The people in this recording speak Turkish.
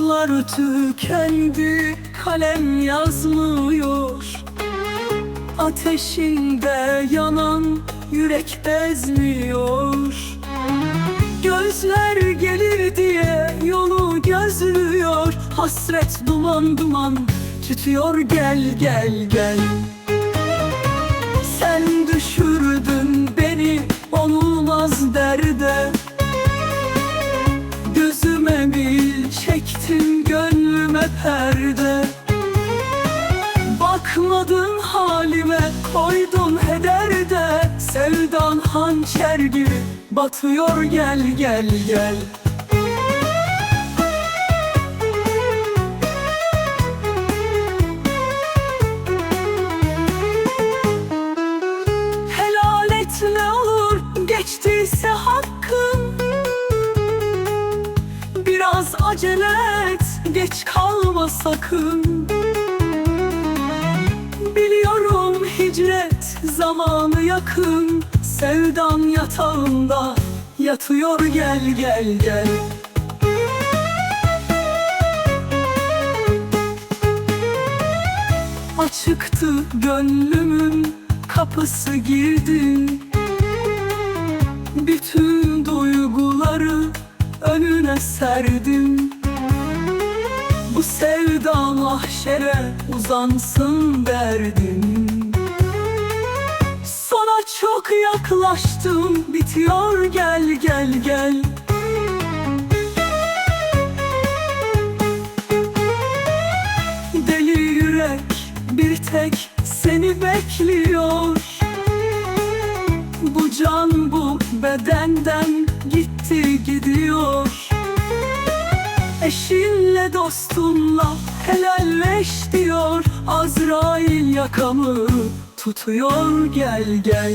Umutlar tükendi kalem yazmıyor. Ateşinde yanan yürek bezmiyor. Gözler gelir diye yolu gözlüyor. Hasret duman duman tütüyor gel gel gel. Sen düşürdün perde Bakmadın halime koydun hederde Sevdan hançer gibi batıyor gel gel gel. Geçtiyse hakkın. Biraz acele et geç kalma sakın. Biliyorum hicret zamanı yakın. Sevdan yatağında yatıyor gel gel gel. Açıktı gönlümün kapısı girdin Bütün duyguları önüne serdim Sevda mahşere uzansın derdim. Sana çok yaklaştım bitiyor gel gel gel. Deli yürek bir tek seni bekliyor. Bu can bu bedenden gitti gidiyor Eşinle dostunla helalleş diyor. Azrail yakamı tutuyor. Gel gel